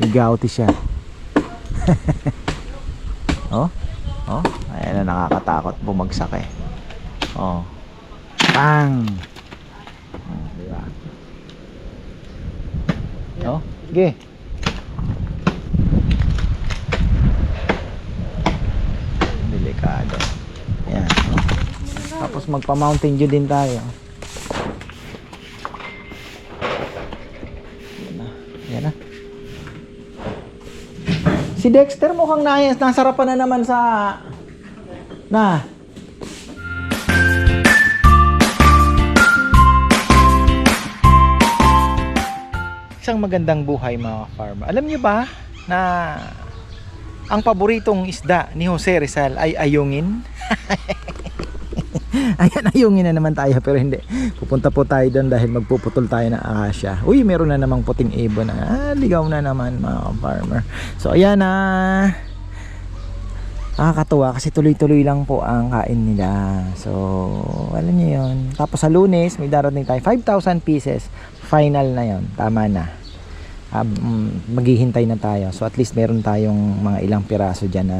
Igauti siya. oh? Oh? Ayan na nakakatakot bumagsak eh. Oh. Bang! Oh, di? Oh, sige. Delikado. Ayan. Tapos magpa-mountain dew din tayo. Ayan na. Ayan na. Si Dexter mukhang nais, nasarapan na naman sa... Na. Isang magandang buhay mga farmer. Alam niyo ba na ang paboritong isda ni Jose Rizal ay ayungin? Ayan, ayungin na naman tayo pero hindi. Pupunta po tayo doon dahil magpuputol tayo ng akasya. Uy, meron na namang puting ibon. Ah, ligaw na naman mga farmer. So, ayan na. Nakakatuwa kasi tuloy-tuloy lang po ang kain nila. So, alam niyo yun. Tapos sa lunes, may darating tayo 5,000 pieces. Final na yon Tama na. Ah, mm, maghihintay na tayo. So, at least meron tayong mga ilang piraso dyan na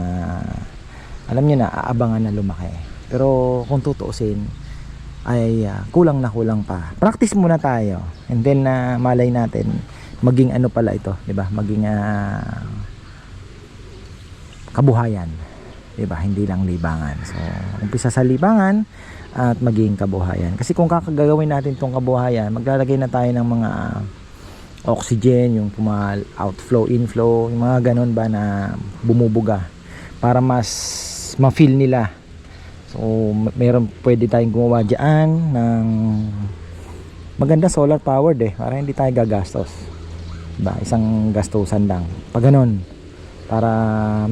alam niyo na, aabangan na lumaki. Pero kung tutuusin, ay ah, kulang na kulang pa. Practice muna tayo. And then, na malay natin, maging ano pala ito, di ba? Maging ah, kabuhayan. 'di ba? Hindi lang libangan. So, umpisa sa libangan at maging kabuhayan. Kasi kung kakagagawin natin tong kabuhayan, maglalagay na tayo ng mga oxygen, yung puma outflow, inflow, yung mga ganun ba na bumubuga para mas ma-feel nila. So, meron pwede tayong gumawa diyan ng maganda solar powered eh para hindi tayo gagastos. Diba? Isang gastusan lang. Pag ganun, para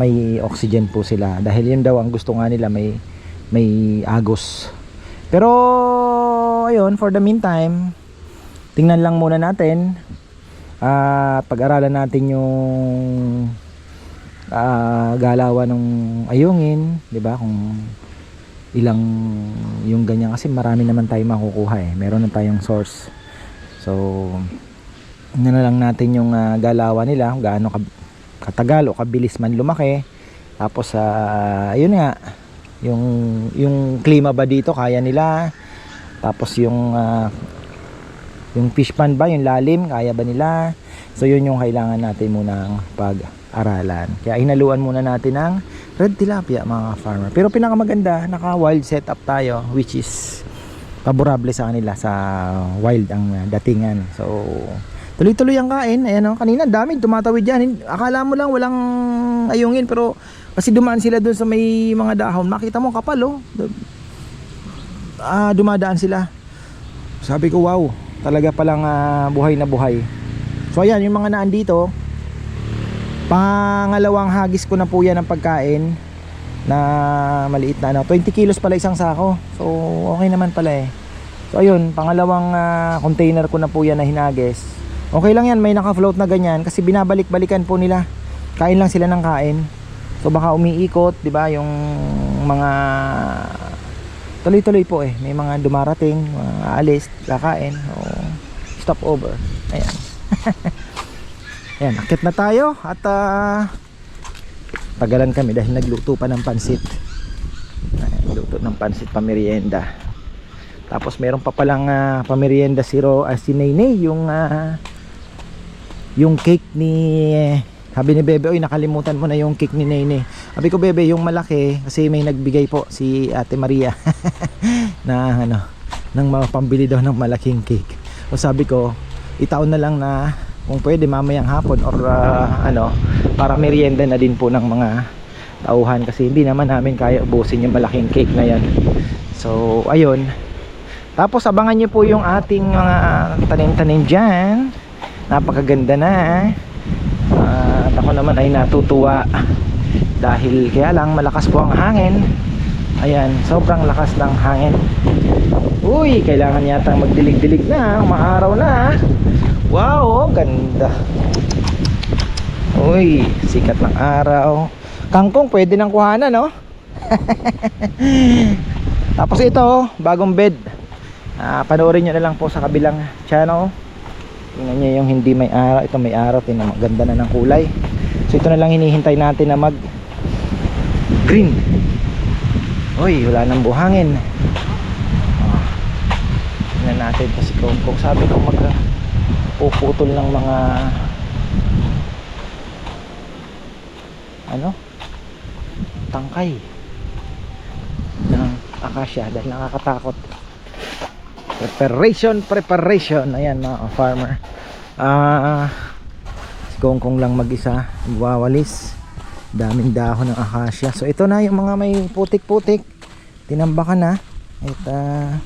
may oxygen po sila dahil yun daw ang gusto nga nila may may agos pero ayun for the meantime tingnan lang muna natin at pag-aralan natin yung ah, galawan ng ayungin 'di ba kung ilang yung ganyan. Kasi marami naman tayo makukuha eh. Meron na tayong source. So tingnan na lang natin yung ah, galawan nila. Gaano ka- katagal o kabilis man lumaki. Tapos sa yun nga. Yung yung klima ba dito kaya nila. Tapos yung ah, yung fish pond ba yung lalim kaya ba nila. So yun yung kailangan natin munang pag-aralan. Kaya hinaluan muna natin ng red tilapia mga farmer pero pinakamaganda naka wild setup tayo which is favorable sa kanila sa wild ang ah, datingan so Tuloy-tuloy ang kain. Ayan o, kanina dami tumatawid. Hin- Akala mo lang walang ayungin pero kasi dumaan sila dun sa may mga dahon. Makita mo kapal oh. Ah, dumadaan sila. Sabi ko wow, talaga palang ah, buhay na buhay. So ayan, yung mga naan dito, pangalawang hagis ko na po yan ng pagkain na maliit na ano. 20 kilos pala isang sako. So okay naman pala eh. So ayun, pangalawang ah, container ko na po yan na hinagis. Okay lang yan, may naka-float na ganyan kasi binabalik-balikan po nila. Kain lang sila ng kain. So baka umiikot, 'di ba, yung mga tuloy-tuloy po eh. May mga dumarating, mga aalis, kakain, o stop over. Ayan. Ayan, akit na tayo at ah, tagalan kami dahil nagluto pa ng pansit. Ayan, luto ng pansit pamerienda. Tapos meron pa palang ah, pamerienda si Ro, ah, si Nene, yung ah, yung cake ni sabi ni Bebe, oy nakalimutan mo na yung cake ni Nene. Sabi ko Bebe, yung malaki kasi may nagbigay po si Ate Maria na ano, nang mapambili daw ng malaking cake. O sabi ko, itaon na lang na kung pwede mamayang hapon or ah, ano, para merienda na din po ng mga tauhan kasi hindi naman namin kaya ubusin yung malaking cake na yan. So, ayun. Tapos abangan nyo po yung ating mga tanim-tanim dyan. Napakaganda na. Ah, at ako naman ay natutuwa dahil kaya lang malakas po ang hangin. Ayan, sobrang lakas ng hangin. Uy, kailangan yata magdilig-dilig na, maaraw na. Wow, oh, ganda. Uy, sikat ng araw. Kangkong pwede nang kuhanan, no? Tapos ito, bagong bed. Ah, panoorin nyo na lang po sa kabilang channel. Tingnan nyo yung hindi may araw. Ito may araw. Tingnan mo. Ganda na ng kulay. So ito na lang hinihintay natin na mag green. Uy, wala nang buhangin. Ah. Tingnan natin kasi kung, kung sabi ko mag puputol ng mga ano? Tangkay. Ng akasya dahil nakakatakot. Preparation preparation. Ayan mga farmer. Ah si Kongkong lang mag isa wawalis daming dahon ng akasya. So ito na yung mga may putik putik tinambakan na. At ah,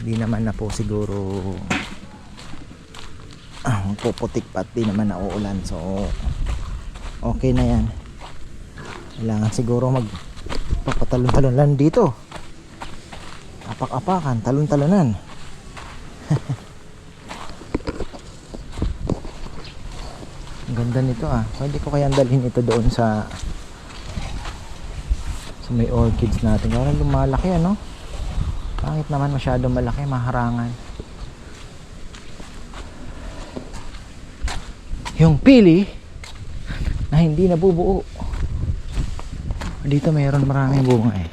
hindi naman na po siguro ah, puputik pa at di naman nauulan. So okay na yan. Kailangan siguro mag papatalon-talon lang dito. Apak-apakan, talon-talonan. Ang ganda nito ah. Pwede ko kayang dalhin ito doon sa sa may orchids natin. Kaya lumalaki ano? Pangit naman masyado malaki maharangan yung pili na hindi nabubuo dito mayroon maraming bunga eh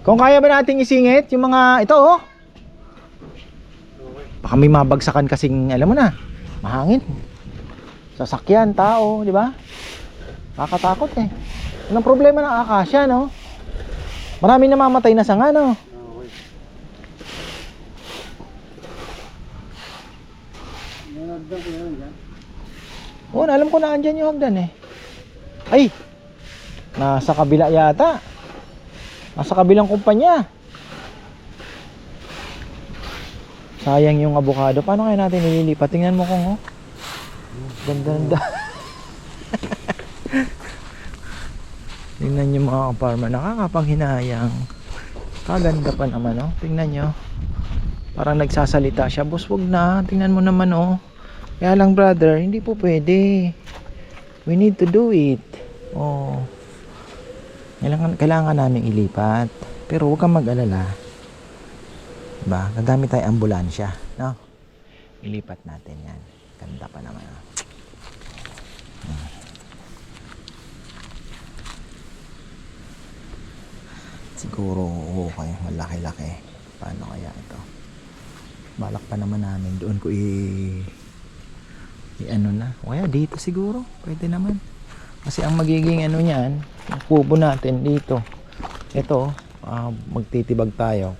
kung kaya ba nating isingit yung mga ito oh baka may mabagsakan kasing alam mo na mahangin sasakyan, tao, di ba? Kakatakot eh. Anong problema ng akasya, no? Marami namamatay na sanga, no? Oo, alam ko na andyan yung hagdan eh. Ay! Nasa kabila yata. Nasa kabilang kumpanya. Sayang yung avocado. Paano kaya natin nililipat? Tingnan mo kung oh. Ganda ng da- Tingnan nyo mga farmer. Nakakapanghinayang. Kaganda pa naman oh. Tingnan nyo. Parang nagsasalita siya. Boss, wag na. Tingnan mo naman oh. Kaya lang brother, hindi po pwede. We need to do it. Oh. Kailangan, kailangan namin ilipat. Pero huwag kang mag-alala. Diba? Gagamit tayo ambulansya. No? Ilipat natin yan. Ganda pa naman. oh. Hmm. Siguro okay, malaki-laki. Paano kaya ito? Balak pa naman namin doon ko i ano na. O kaya dito siguro. Pwede naman. Kasi ang magiging ano niyan, yung kubo natin dito. Ito, ah, magtitibag tayo.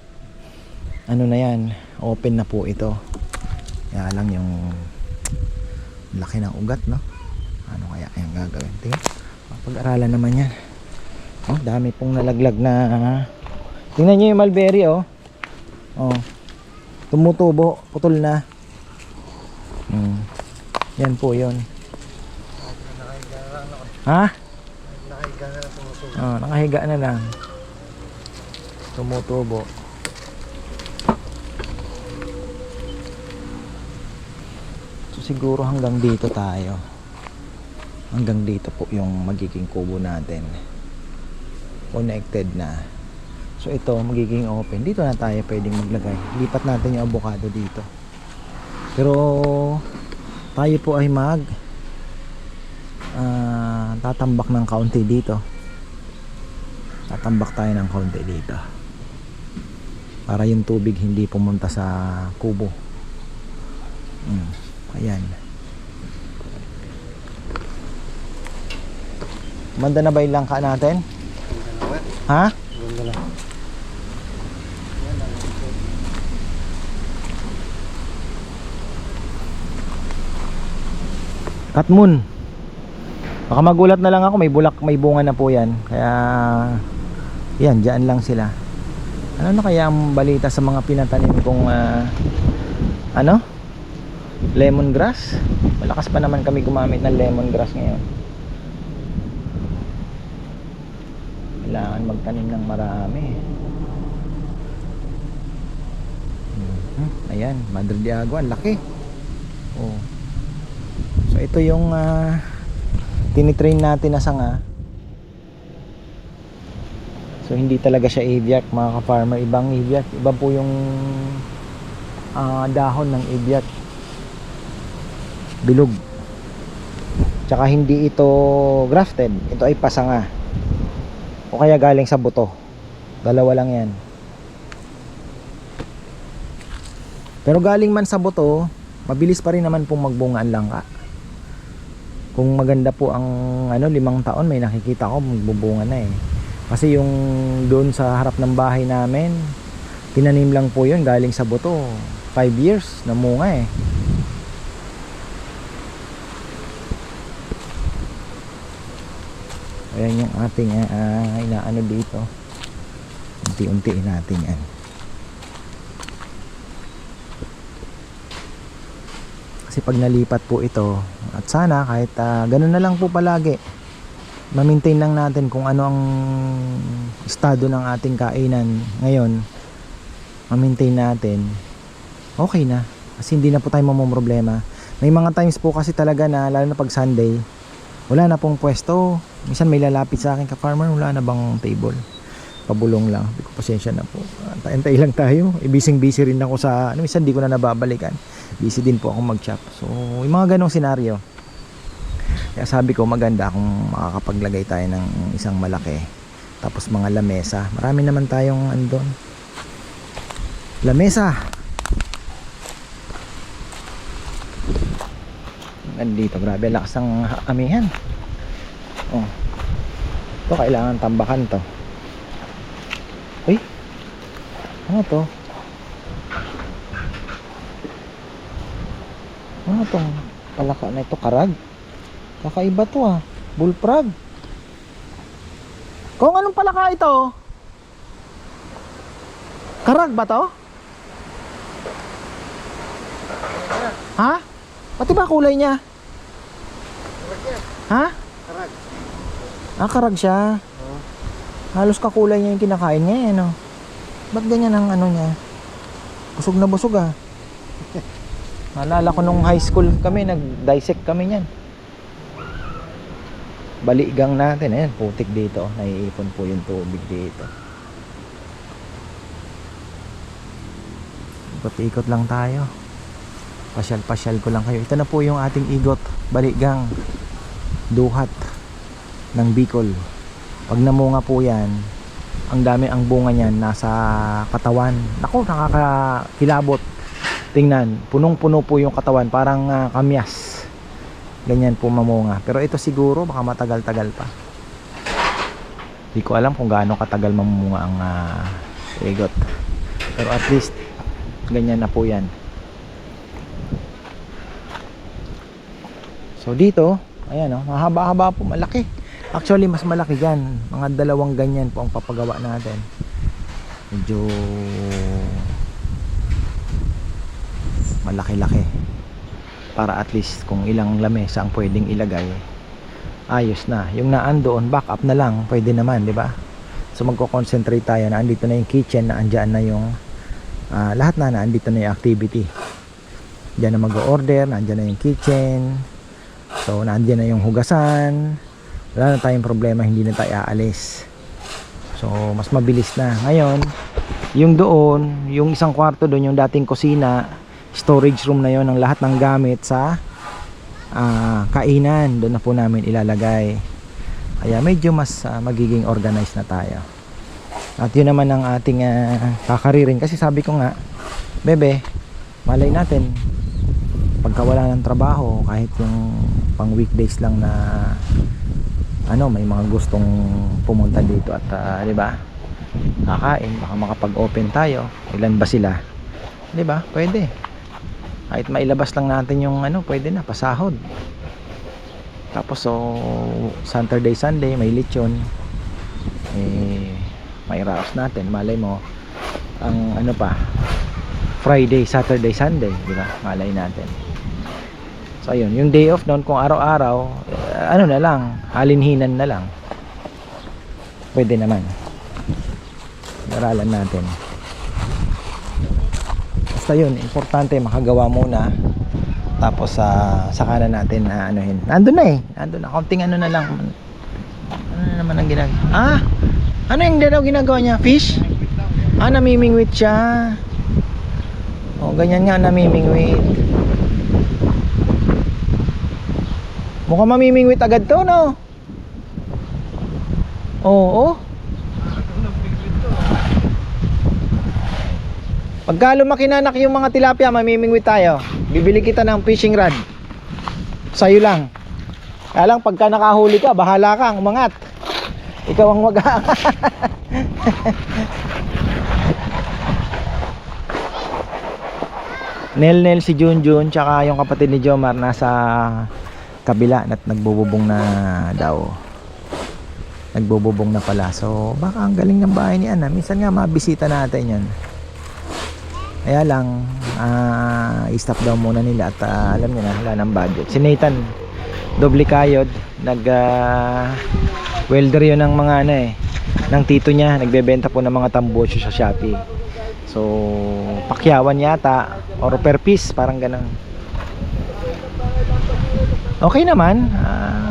Ano na yan, open na po ito. Kaya lang yung laki ng ugat, no? Ano kaya yung gagawin? Tingnan, pag-aralan naman yan. Oh, dami pong nalaglag na Tingnan niyo yung mulberry, oh. Oh. Tumutubo, putol na. Hmm. Yan po 'yon. Ha? Oh, nakahiga na lang. Tumutubo. So siguro hanggang dito tayo. Hanggang dito po yung magiging kubo natin. Connected na. So ito magiging open. Dito na tayo pwedeng maglagay. Lipat natin yung avocado dito. Pero tayo po ay mag ah, tatambak ng kaunti dito. Tatambak tayo ng kaunti dito. Para yung tubig hindi pumunta sa kubo. Mm, ayan. Manda na ba yung langka natin? Ha? Katmun. Baka magulat na lang ako, may bulak, may bunga na po yan. Kaya, yan, dyan lang sila. Ano na kaya ang balita sa mga pinatanim kong, ah, ano? Lemongrass? Malakas pa naman kami gumamit ng lemongrass ngayon. Kailangan magtanim ng marami. Mhm. Ayan, Madre de Agua, laki. Oh. Ito yung ah, tinitrain natin na sanga. So hindi talaga siya aviac mga ka-farmer, ibang aviac. Iba po yung ah, dahon ng aviac. Bilog. Tsaka hindi ito grafted, ito ay pasanga. O kaya galing sa buto. Dalawa lang yan. Pero galing man sa buto, mabilis pa rin naman pong magbunga ang langka. Kung maganda po ang ano, limang taon, may nakikita ko magbubunga na eh. Kasi yung doon sa harap ng bahay namin, tinanim lang po yun galing sa buto. 5 years na munga eh. Ayan yung ating ah, inaano dito. Unti-untiin natin yan. Kasi pag nalipat po ito, at sana kahit ah, ganun na lang po palagi, ma-maintain lang natin kung ano ang estado ng ating kainan ngayon, ma-maintain natin, okay na. Kasi hindi na po tayo mamumroblema. May mga times po kasi talaga na, lalo na pag Sunday, wala na pong pwesto. Minsan may lalapit sa akin ka farmer, wala na bang table? Pabulong lang. Sabi ko, pasensya na po. Antay-antay lang tayo. Ibising busy rin ako sa, ano, minsan di ko na nababalikan. Busy din po ako mag-chop. So, yung mga ganong senaryo. Kaya sabi ko, maganda kung makakapaglagay tayo ng isang malaki. Tapos mga lamesa. Marami naman tayong andon. Lamesa. Nandito, grabe lakas ng amihan. Oh. Ito kailangan tambakan to. Uy. Ano to? Ano tong palaka na ito? Karag? Kakaiba to ah. Bullfrog. Kung anong palaka ito? Karag ba to? Ha? Pati ba kulay niya? Ha? Karag. Ah, karag siya. Halos kakulay niya yung kinakain niya eh, no? Ba't ganyan ang ano niya? Busog na busog ah. Naalala ko nung high school kami, nag-dissect kami niyan. Baligang natin, ayan, putik dito. Naiipon po yung tubig dito. Ikot-ikot lang tayo. Pasyal-pasyal ko lang kayo. Ito na po yung ating igot, baligang, duhat ng Bicol. Pag namunga po yan, ang dami ang bunga niyan nasa katawan. Nako, nakakakilabot. Tingnan, punong-puno po yung katawan, parang ah, kamyas. Ganyan po mamunga. Pero ito siguro baka matagal-tagal pa. Hindi ko alam kung gaano katagal mamunga ang ah, igot. Pero at least ganyan na po yan. So dito, ayan oh, mahaba-haba po, malaki. Actually, mas malaki yan. Mga dalawang ganyan po ang papagawa natin. Medyo malaki-laki. Para at least kung ilang lamesa ang pwedeng ilagay, ayos na. Yung naan doon, back up na lang, pwede naman, di ba? So magko-concentrate tayo na andito na yung kitchen, na andyan na yung ah, lahat na na andito na yung activity. Diyan na mag-order, nandiyan na yung kitchen. So nandiyan na yung hugasan. Wala na tayong problema, hindi na tayo aalis. So mas mabilis na. Ngayon, yung doon, yung isang kwarto doon, yung dating kusina, storage room na yon ng lahat ng gamit sa ah, kainan. Doon na po namin ilalagay. Kaya medyo mas ah, magiging organized na tayo. At yun naman ang ating ah, kakaririn. Kasi sabi ko nga, bebe, malay natin, pagka wala ng trabaho, kahit yung pang weekdays lang na ano, may mga gustong pumunta dito at ah, 'di ba? Kakain, baka makapag-open tayo. Ilan ba sila? 'Di ba? Pwede. Kahit mailabas lang natin yung ano, pwede na pasahod. Tapos so Saturday, Sunday may lechon. Eh may raos natin, malay mo ang ano pa Friday, Saturday, Sunday, di ba? Malay natin. Ayun, yung day off noon kung araw-araw, eh, ano na lang, halinhinan na lang. Pwede naman. Aralan natin. Basta yun, importante makagawa muna. Tapos sa saka na natin na anuhin. Nandun na eh. Nandun na. Kaunting ano na lang. Ano na naman ang ginag... Ah! Ano yung daw ginagawa niya? Fish? Ah, namimingwit siya. Oh, ganyan nga namimingwit. Mukhang mamimingwit agad to, no? Oo. Pagka lumaki na yung mga tilapia, mamimingwit tayo. Bibili kita ng fishing rod. Sa'yo lang. Kaya lang, pagka nakahuli ka, bahala kang umangat. Ikaw ang mag Nel Nel si Junjun tsaka yung kapatid ni Jomar nasa kabila at nagbububong na daw. Nagbububong na pala. So baka ang galing ng bahay ni Ana. Minsan nga mabisita natin yan. Kaya lang, ah, i-stop daw muna nila at ah, alam niyo na, wala ng budget. Si Nathan, doble kayod, nag ah, welder yun ng mga ano eh, ng tito niya, nagbebenta po ng mga tambosyo sa Shopee. So, pakyawan yata, or per piece, parang ganun. Okay naman, ah,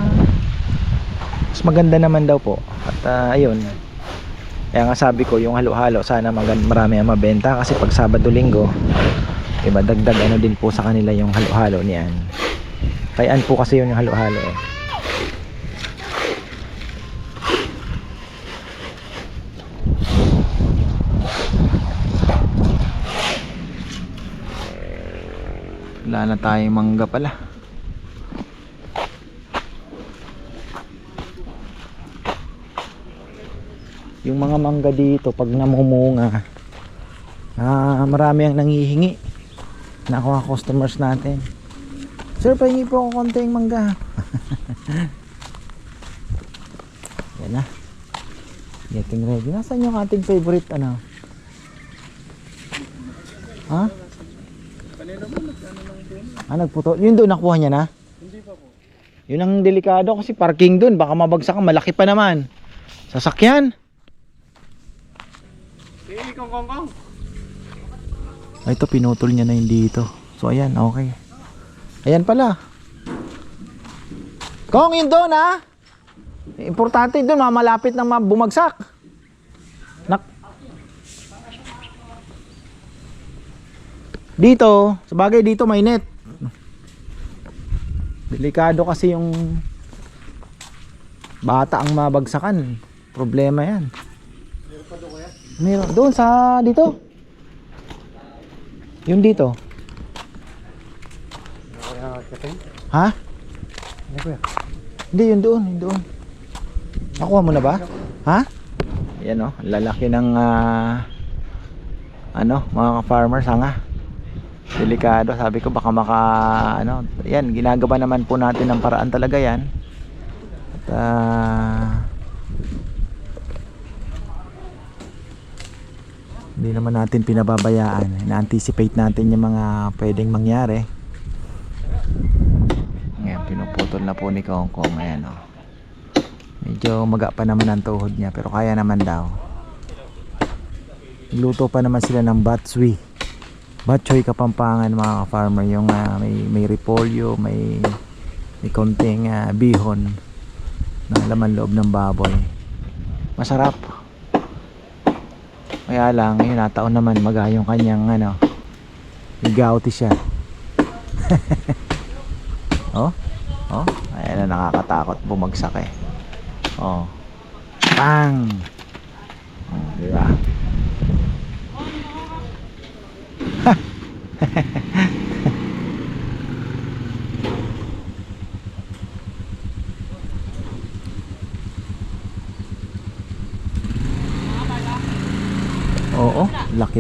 mas maganda naman daw po. At ah, ayun, kaya nga sabi ko yung halo-halo sana magan marami ang mabenta kasi pag Sabado Linggo iba dagdag ano din po sa kanila yung halo-halo niyan. Kayan po kasi yun yung halo-halo eh. Wala na tayong mangga pala. Yung mga mangga dito pag namumunga ah, marami ang nangihingi. Nakuha customers natin. Sir pahingi po ako konting mangga. Yan na. Getting ready. Nasan yung ating favorite ano? Ha? Ah nagputo. Yun doon nakuha niya na? Yun ang delikado kasi parking doon. Baka mabagsak malaki pa naman. Sasakyan Ay, ito pinutol niya na yung dito. So ayan, okay. Ayan pala. Kong yun doon ha. Importante doon, mamalapit na ma- bumagsak. Nak dito, sabagay dito may net. Delikado kasi yung bata ang mabagsakan. Problema yan. Meron. Doon sa dito. Yung dito. Ha? Hindi, yun doon, yun doon. Nakuha mo na ba? Ha? Yan oh, lalaki ng ah, ano, mga farmers hanga. Delikado, sabi ko baka maka ano, yan, ginagawa naman po natin ng paraan talaga yan. At ah, hindi naman natin pinababayaan. Na-anticipate natin yung mga pwedeng mangyari. Ngayon pinuputol na po ni Kong Kong. Ayan o medyo maga pa naman ang tuhod niya pero kaya naman daw. Luto pa naman sila ng batsui batchoy kapampangan mga farmer yung ah, may, may repolyo may may konting ah, bihon na laman loob ng baboy. Masarap kaya lang, ngayon nataon naman maga kanyang ano, igauti siya. oh, oh, ayan na nakakatakot bumagsak eh. Oh, pang! Oh, di ba? Oo,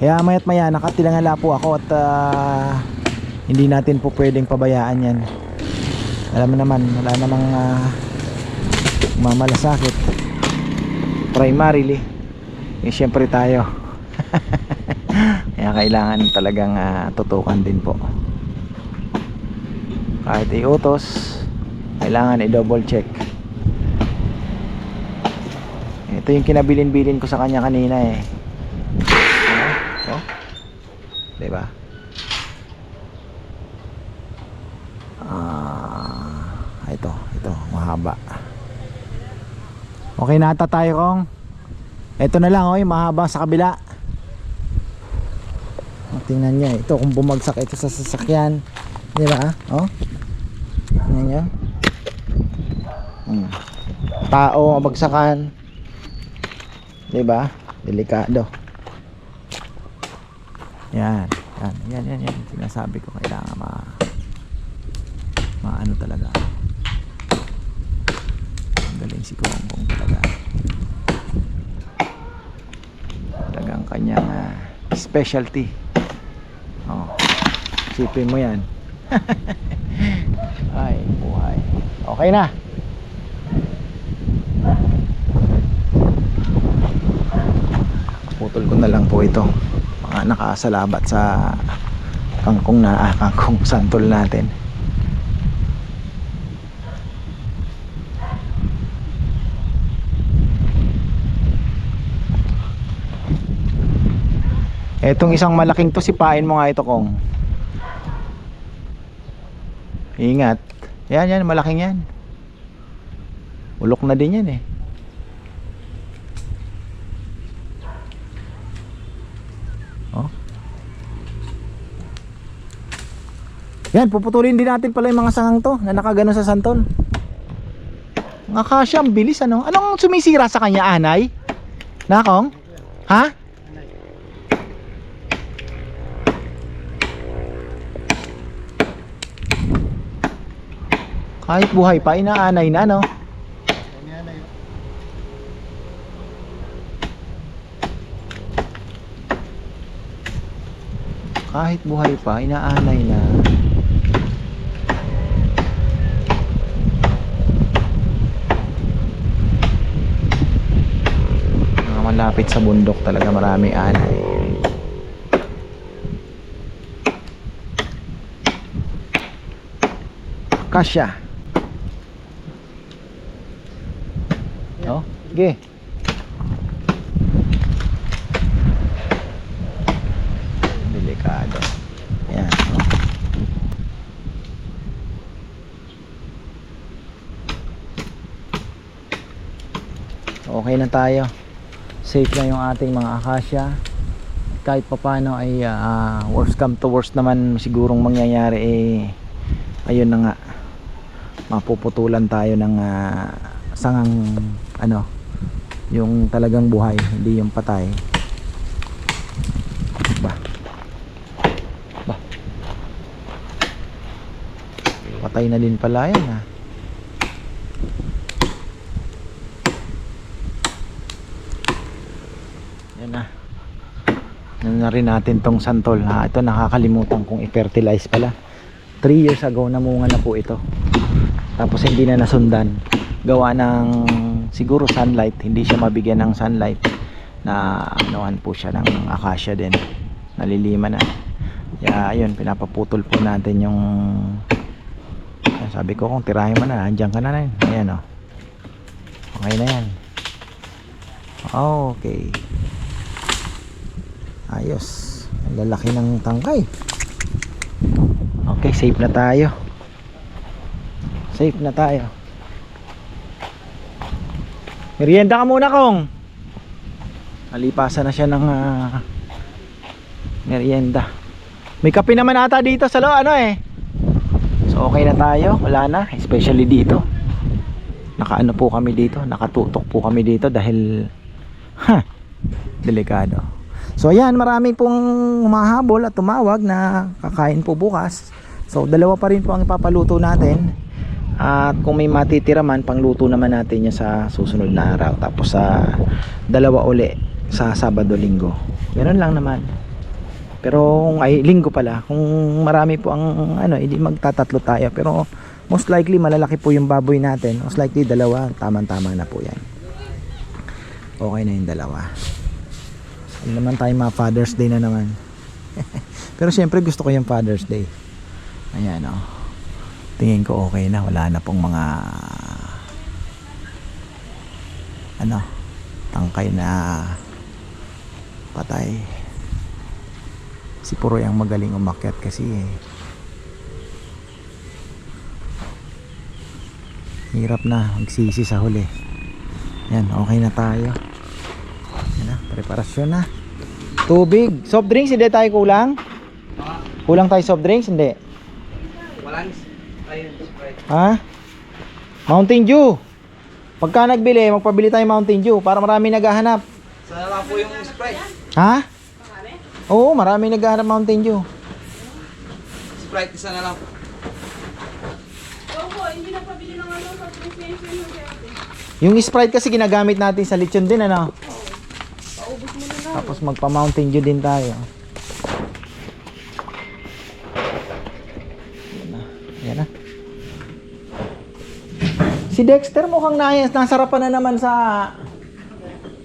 Kaya mayat maya nakatilangala po ako at ah, hindi natin po pwedeng pabayaan yan. Alam mo naman, wala namang uh, mamalasakit. Primarily, eh, syempre tayo kaya kailangan talagang ah, tutukan din po kahit iutos kailangan i-double check ito yung kinabilin-bilin ko sa kanya kanina eh. Diba ah ito ito. Mahaba. Okay nata tayo kong. Ito na lang yung mahaba sa kabila. Oh, tingnan nyo ito kung bumagsak ito sa sasakyan. Di ba oh? Tingnan nyo hmm. tao mabagsakan di ba? Delikado yan yan yan yan yan. Sinasabi ko kailangan ma maano talaga. Ang galing si Kumpong talaga. Talagang kanyang ah, specialty. Oh sipin mo yan. Ay buhay. Okay na. Putol ko na lang po ito nakasalabat sa kangkong na ah, kangkong santol natin Etong isang malaking to, sipain mo nga ito kong. Ingat. Yan, yan, malaking yan. Ulok na din yan eh. Yan, puputulin din natin pala yung mga sangang to na nakagano sa santol. Ang akasya, ang bilis ano. Anong sumisira sa kanya, anay? Nakong? Ha? Kahit buhay pa, inaanay na, no? Kahit buhay pa, inaanay na. Mga malapit sa bundok talaga marami anay. Kasya. Oh, sige. Delikado. Ayan. oh. Okay na tayo. Safe na yung ating mga akasya. Kahit papano ay ah, worst come to worst naman sigurong mangyayari eh ayun na nga. Mapuputulan tayo ng ah, sangang ano yung talagang buhay hindi yung patay. Ba? Ba? Patay na din pala yan ah yan na Yan na rin natin tong santol. Ha ito nakakalimutan kong i-fertilize pala. 3 years ago namunga na po ito. Tapos hindi na nasundan. Gawa ng siguro sunlight hindi siya mabigyan ng sunlight na anuhan po siya ng akasya din. Nalilima na. Kaya ayun pinapaputol po natin yung sabi ko kung tirahin mo na andyan ka na na yun ayan o okay na yan. Okay ayos. Ang lalaki ng tangkay. Okay safe na tayo. Safe na tayo. Merienda ka muna kong. Nalipasan na siya ng ah, merienda. May kape naman ata dito sa lo ano eh. So okay na tayo. Wala na especially dito. Nakaano po kami dito nakatutok po kami dito dahil ha delikado so ayan marami pong humahabol at tumawag na kakain po bukas. So dalawa pa rin po ang ipapaluto natin. At kung may matitira man pangluto naman natin yan sa susunod na araw. Tapos sa dalawa uli sa Sabado Linggo. Ganun lang naman. Pero kung ay linggo pala kung marami po ang ano hindi magtatatlo tayo. Pero most likely malalaki po yung baboy natin. Most likely dalawa. Tamang tama na po yan. Okay na yung dalawa Ano naman tayo mga Father's Day na naman. Pero syempre gusto ko yung Father's Day. Ayan oh. Tingin ko okay na. Wala na pong mga ano tangkay na patay. Si Puroy ang magaling umakyat kasi eh. Hirap na magsisi sa huli. Yan, okay na tayo. Na, preparasyon na. Tubig. Soft drinks, hindi tayo kulang? Kulang tayo soft drinks, hindi. Walang. Ha? Mountain Dew. Pagka nagbili, magpabili tayo Mountain Dew para marami naghahanap. Sana lang po yung Sprite. Ha? Oo, marami naghahanap Mountain Dew. Sprite, isa na lang. Opo, hindi na pabili ng ano kaya. Yung Sprite kasi ginagamit natin sa lechon din, ano? Tapos magpa Mountain Dew din tayo. Yan na. Yan na. Si Dexter mukhang nayas, nasarapan na naman sa...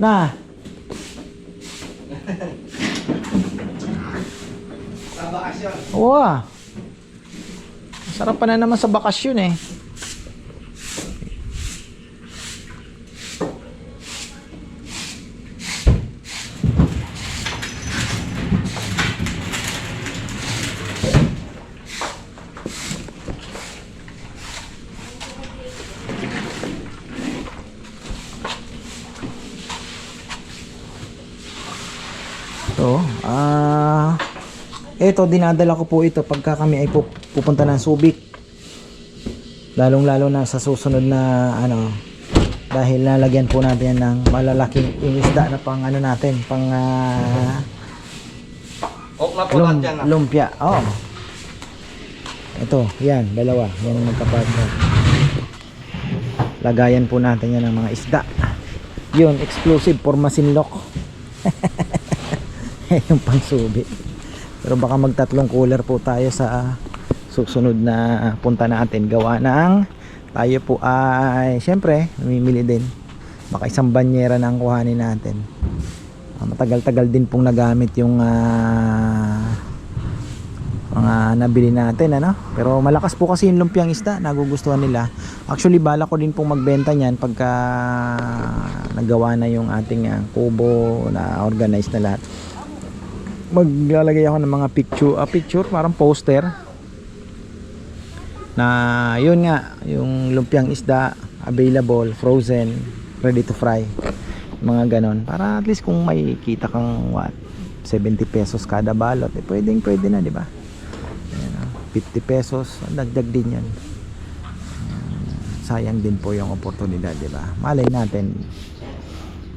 Na. Sa bakasyon. Oo ah. Sarap pa na naman sa bakasyon eh. So, ah... Ito, dinadala ko po ito pagka kami ay pu- pupunta ng Subic. Lalong lalo na sa susunod na ano, dahil lalagyan po natin ng malalaking isda na pang ano natin, pang ah, po lum, ah. lumpia. Oh. Ito, yan, dalawa. Yan ang magkapartner. Lagayan po natin yan ng mga isda. Yun, exclusive for Masinloc. yung pang Subic. Pero baka magtatlong cooler po tayo sa susunod na punta natin. Gawa ng tayo po ay syempre namimili din. Baka isang banyera na ang kuhanin natin. Ah, matagal-tagal din pong nagamit yung ah, mga nabili natin ano? Pero malakas po kasi yung lumpiang isda nagugustuhan nila. Actually bala ko din pong magbenta niyan pagka nagawa na yung ating ah, kubo na organize na lahat maglalagay ako ng mga picture, ah, picture parang poster. Na yun nga yung lumpiang isda available frozen ready to fry. Mga ganon. Para at least kung may kita kang what 70 pesos kada balot eh pwedeng pwede na di ba? Ayan, ah, 50 pesos dagdag din yan Ayan, sayang din po yung oportunidad di ba? Malay natin.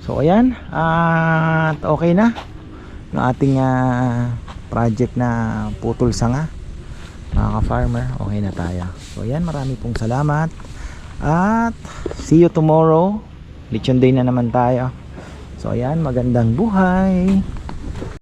So ayan at okay na ng ating ah, project na putol sanga. Mga ka-farmer okay na tayo. So yan marami pong salamat. At see you tomorrow. Lechon day na naman tayo. So ayan magandang buhay